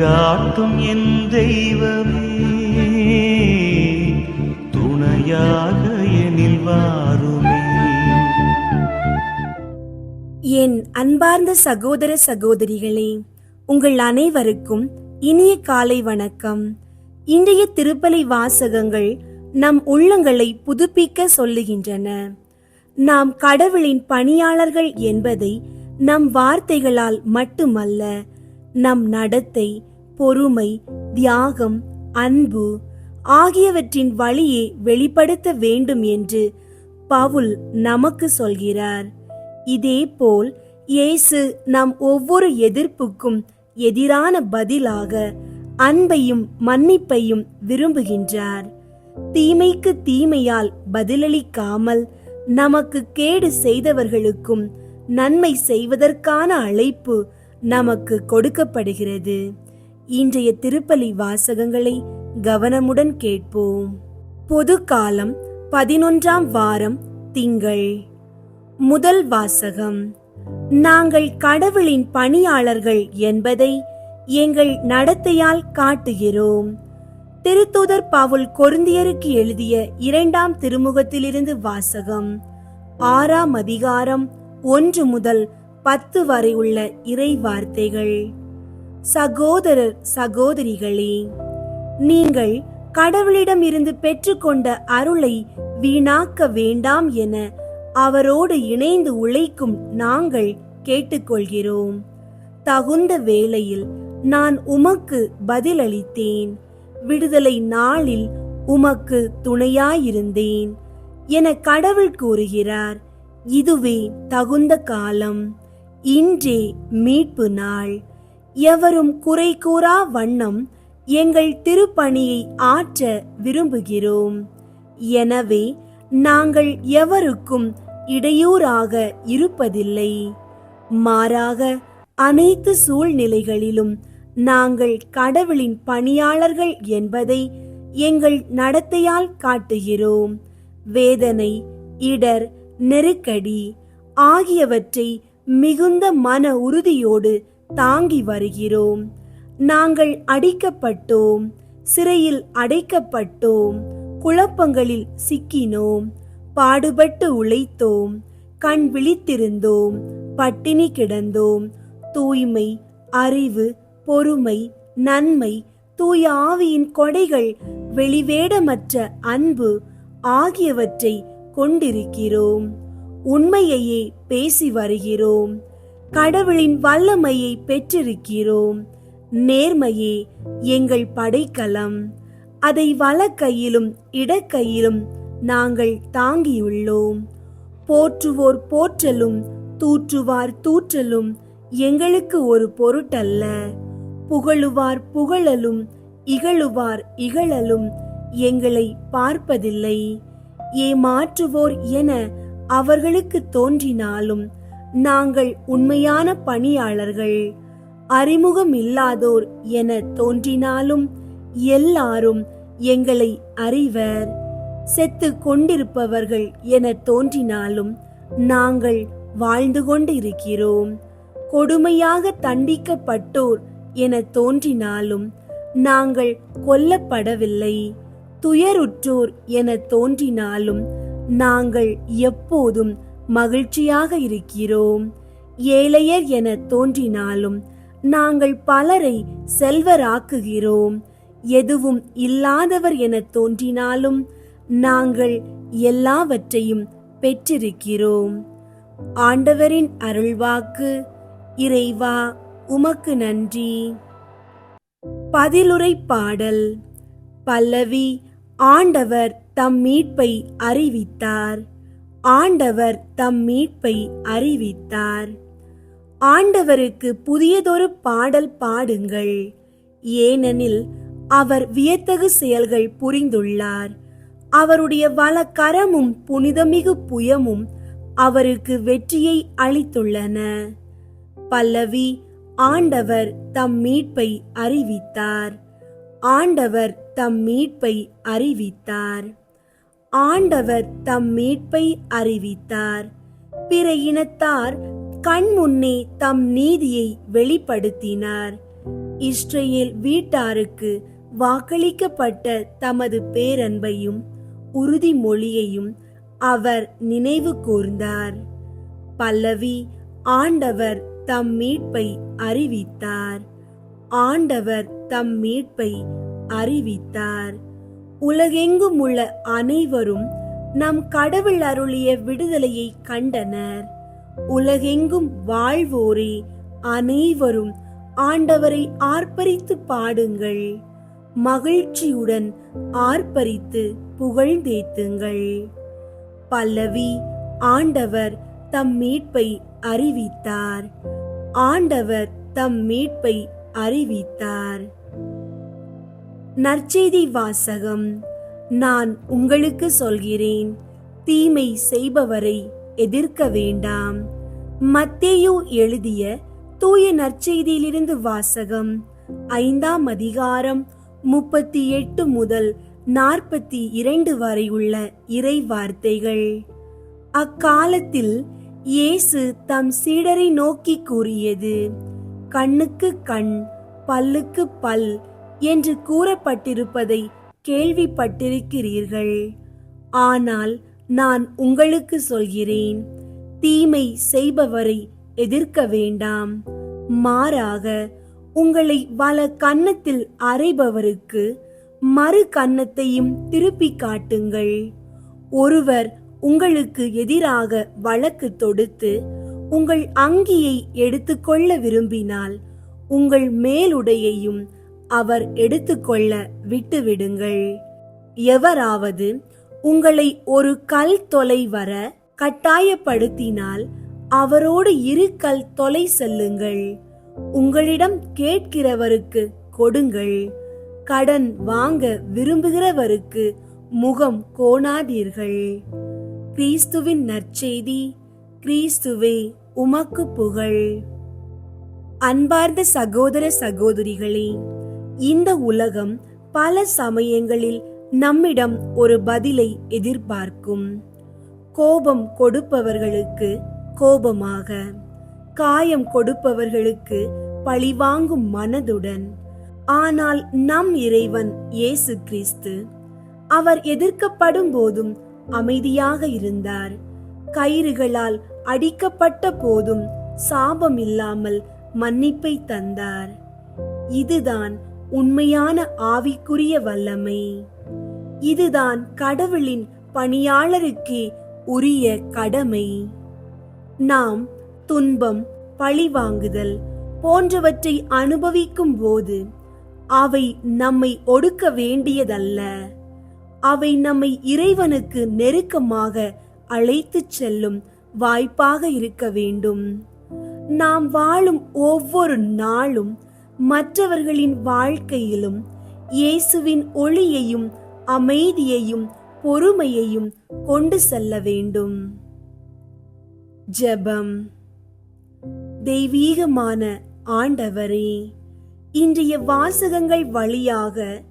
வழிகாட்டும் என் தெய்வமே. துணையாக எனில் வாருமே. என் அன்பார்ந்த சகோதர சகோதரிகளே உங்கள் அனைவருக்கும் இனிய காலை வணக்கம். இன்றைய திருப்பலி வாசகங்கள் நம் உள்ளங்களை புதுப்பிக்க சொல்லுகின்றன. நாம் கடவுளின் பணியாளர்கள் என்பதை நம் வார்த்தைகளால் மட்டுமல்ல நம் நடத்தை பொறுமை தியாகம் அன்பு ஆகியவற்றின் வழியை வெளிப்படுத்த வேண்டும் என்று பவுல் நமக்கு சொல்கிறார். இதேபோல் இயேசு நம் ஒவ்வொரு எதிர்ப்புக்கும் எதிரான பதிலாக அன்பையும் மன்னிப்பையும் விரும்புகின்றார். தீமைக்கு தீமையால் பதிலளிக்காமல் நமக்கு கேடு செய்தவர்களுக்கும் நன்மை செய்வதற்கான அழைப்பு நமக்கு கொடுக்கப்படுகிறது. இன்றைய திருப்பலி வாசகங்களை கவனமுடன் கேட்போம். பொது காலம் பதினொன்றாம் வாரம் திங்கள். முதல் வாசகம். நாங்கள் கடவுளின் பணியாளர்கள் என்பதை எங்கள் நடத்தையால் காட்டுகிறோம். திருத்தூதர் பவுல் கொருந்தியருக்கு எழுதிய இரண்டாம் திருமுகத்திலிருந்து வாசகம். ஆறாம் அதிகாரம் ஒன்று முதல் பத்து வரை உள்ள இறை வார்த்தைகள் சகோதரர் சகோதரிகளே நீங்கள் கடவுளிடம் இருந்து பெற்றுக்கொண்ட அருளை வீணாக்க வேண்டாம் என அவரோடு இணைந்து உழைக்கும் நாங்கள் கேட்டுக்கொள்கிறோம். தகுந்த வேளையில் நான் உமக்கு பதிலளித்தேன். விடுதலை நாளில் உமக்கு துணையாயிருந்தேன் என கடவுள் கூறுகிறார். இதுவே தகுந்த காலம். இன்றே மீட்பு நாள். எவரும் குறை கூறா வண்ணம் எங்கள் திருப்பணியை ஆற்ற விரும்புகிறோம். எனவே நாங்கள் எவருக்கும் இடையூறாக இருப்பதில்லை. மாறாக அனைத்து சூழ்நிலைகளிலும் நாங்கள் கடவுளின் பணியாளர்கள் என்பதை எங்கள் நடத்தையால் காட்டுகிறோம். வேதனை இடர் நெருக்கடி ஆகியவற்றை மிகுந்த மன உறுதியோடு தாங்கி வருகிறோம். நாங்கள் அடிக்கப்பட்டோம் சிறையில் அடைக்கப்பட்டோம் குழப்பங்களில் சிக்கினோம் பாடுபட்டு உழைத்தோம் கண் விழித்திருந்தோம் பட்டினி கிடந்தோம். தூய்மை அறிவு பொறுமை நன்மை தூய ஆவியின் கொடைகள் வெளிவேடமற்ற அன்பு ஆகியவற்றை கொண்டிருக்கிறோம். உண்மையையே பேசி வருகிறோம். கடவுளின் வல்லமையை பெற்றிருக்கிறோம். நேர்மையே எங்கள் படைக்கலம். அதை வலக்கையிலும் இடக்கையிலும் நாங்கள் தாங்கியுள்ளோம். போற்றுவோர் போற்றலும் தூற்றுவார் தூற்றலும் எங்களுக்கு ஒரு பொருட்டல்ல. புகழுவார் புகழலும் இகழுவார் இகழலும் எங்களை பார்ப்பதில்லை. ஏமாற்றுவோர் என அவர்களுக்கு தோன்றினாலும் நாங்கள் உண்மையான பணியாளர்கள் அறிமுகம் இல்லாதோர் என தோன்றினாலும் எல்லாரும் எங்களை அறிவர் செத்து கொண்டிருப்பவர்கள் என தோன்றினாலும் நாங்கள் வாழ்ந்து கொண்டு இருக்கிறோம் கொடுமையாக தண்டிக்கப்பட்டோர் என தோன்றினாலும் நாங்கள் கொல்லப்படவில்லை. துயருற்றோர் என தோன்றினாலும் நாங்கள் எப்போதும் மகிழ்ச்சியாக இருக்கிறோம். ஏழையர் என தோன்றினாலும் நாங்கள் பலரை செல்வராக்குகிறோம். எதுவும் இல்லாதவர் என தோன்றினாலும் நாங்கள் எல்லாவற்றையும் பெற்றிருக்கிறோம். ஆண்டவரின் அருள்வாக்கு இறைவா உமக்கு நன்றி. பதிலுரை பாடல். பல்லவி ஆண்டவர் தம் மீட்பை அறிவித்தார். ஆண்டவர் தம் மீட்பை அறிவித்தார். ஆண்டவருக்கு புதியதொரு பாடல் பாடுங்கள். ஏனெனில் அவர் வியத்தகு செயல்கள் புரிந்துள்ளார். அவருடைய வலக்கரமும் புனிதமிகு புயமும் அவருக்கு வெற்றியை அளித்துள்ளன. பல்லவி ஆண்டவர் தம் மீட்பை அறிவித்தார். ஆண்டவர் தம் மீட்பை அறிவித்தார். ஆண்டவர் தம் மீட்பை அறிவித்தார். பிற இனத்தார் கண் முன்னே தம் நீதியை வெளிப்படுத்தினார். இஸ்ரேல் வீட்டாருக்கு வாக்களிக்கப்பட்ட தமது பேரன்பையும் உறுதிமொழியையும் அவர் நினைவு கூர்ந்தார். பல்லவி ஆண்டவர் தம் மீட்பை அறிவித்தார். ஆண்டவர் தம் மீட்பை அறிவித்தார். உலகெங்கும் உள்ள அனைவரும் நம் கடவுள் அருளிய விடுதலையை கண்டனர். உலகெங்கும் வாழ்வோரே அனைவரும் ஆண்டவரை ஆர்ப்பரித்து பாடுங்கள். மகிழ்ச்சியுடன் ஆர்ப்பரித்து புகழ்ந்தேத்துங்கள் பல்லவி ஆண்டவர் தம் மீட்பை அறிவித்தார். ஆண்டவர் தம் மீட்பை அறிவித்தார். நற்செய்தி வாசகம். நான் உங்களுக்கு சொல்கிறேன் தீமை செய்பவரை எதிர்க்க வேண்டாம். மத்தேயு எழுதிய தூய நற்செய்தியிலிருந்து வாசகம் ஐந்தாம் அதிகாரம் முப்பத்தி எட்டு முதல் நாற்பத்தி இரண்டு வரை உள்ள இறை வார்த்தைகள். அக்காலத்தில் இயேசு தம் சீடரை நோக்கி கூறியது கண்ணுக்கு கண் பல்லுக்கு பல் என்று கூறப்பட்டிருப்பதை கேள்விப்பட்டிருக்கிறீர்கள். ஆனால் நான் உங்களுக்கு சொல்கிறேன் தீமை செய்பவரை எதிர்க்க வேண்டாம். மாறாக உங்களை வல கன்னத்தில் அறைபவருக்கு மறு கன்னத்தையும் திருப்பி காட்டுங்கள். ஒருவர் உங்களுக்கு எதிராக வழக்கு தொடுத்து உங்கள் அங்கியை எடுத்துக்கொள்ள விரும்பினால் உங்கள் மேலுடையையும் அவர் எடுத்துக்கொள்ள விட்டுவிடுங்கள். எவராவது உங்களை ஒரு கல் தொலை வர கட்டாயப்படுத்தினால் அவரோடு இரு கல் தொலை செல்லுங்கள். உங்களிடம் கேட்கிறவருக்கு கொடுங்கள். கடன் வாங்க விரும்புகிறவருக்கு முகம் கோணாதீர்கள். கிறிஸ்துவின் நற்செய்தி கிறிஸ்துவே உமக்கு புகழ். அன்பார்ந்த சகோதர சகோதரிகளே இந்த உலகம் பல சமயங்களில் நம்மிடம் ஒரு பதிலை எதிர்பார்க்கும். கோபம் கொடுப்பவர்களுக்கு கோபமாக காயம் கொடுப்பவர்களுக்கு பழிவாங்கும் மனதுடன். ஆனால் நம் இறைவன் இயேசு கிறிஸ்து அவர் எதிர்க்கப்படும் போதும் அமைதியாக இருந்தார். கயிறுகளால் அடிக்கப்பட்ட போதும் சாபம் இல்லாமல் மன்னிப்பை தந்தார். இதுதான் உண்மையான ஆவிக்குரிய வல்லமை. இதுதான் கடவுளின் பணியாளருக்கே உரிய கடமை. நாம் துன்பம் பழிவாங்குதல் போன்றவற்றை அனுபவிக்கும் போது அவை நம்மை ஒடுக்க வேண்டியதல்ல. அவை நம்மை இறைவனுக்கு நெருக்கமாக அழைத்துச் செல்லும் வாய்ப்பாக இருக்க வேண்டும். நாம் வாழும் ஒவ்வொரு நாளும் மற்றவர்களின் வாழ்க்கையிலும் இயேசுவின் ஒளியையும் அமைதியையும் பொறுமையையும் கொண்டு செல்ல வேண்டும். ஜெபம். தெய்வீகமான ஆண்டவரே இன்றைய வாசகங்கள் வழியாக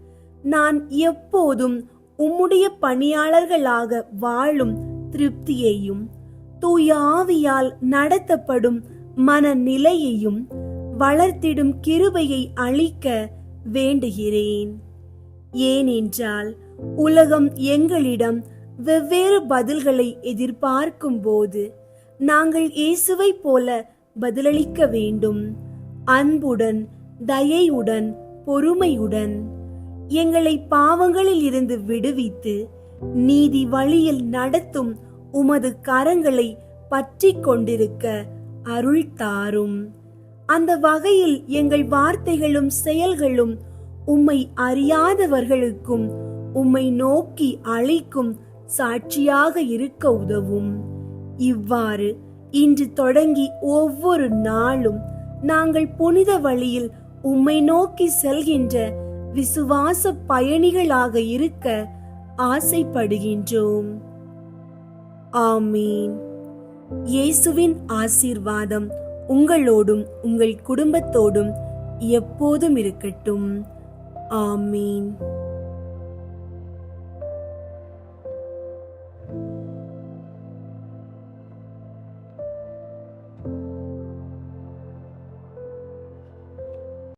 நான் எப்போதும் உம்முடைய பணியாளர்களாக வாழும் திருப்தியையும் தூயாவியால் நடத்தப்படும் மனநிலையையும் வளர்த்திடும் கிருபையை அளிக்க வேண்டுகிறேன். ஏனென்றால் உலகம் எங்களிடம் வெவ்வேறு பதில்களை எதிர்பார்க்கும் போது நாங்கள் இயேசுவை போல பதிலளிக்க வேண்டும். அன்புடன் தயையுடன் பொறுமையுடன் எங்களை பாவங்களில் இருந்து விடுவித்து நீதி வழியில் நடத்தும் உமது கரங்களை பற்றி கொண்டிருக்க அருள் தாரும். அந்த வகையில் எங்கள் வார்த்தைகளும் செயல்களும் உம்மை அறியாதவர்களுக்கும் உம்மை நோக்கி அழைக்கும் சாட்சியாக இருக்க உதவும். இவ்வாறு இன்று தொடங்கி ஒவ்வொரு நாளும் நாங்கள் புனித வழியில் உம்மை நோக்கி செல்கின்ற விசுவாச பயணிகளாக இருக்க ஆசைப்படுகின்றோம். ஆமீன். இயேசுவின் ஆசீர்வாதம் உங்களோடும் உங்கள் குடும்பத்தோடும் எப்போதும் இருக்கட்டும். ஆமீன்.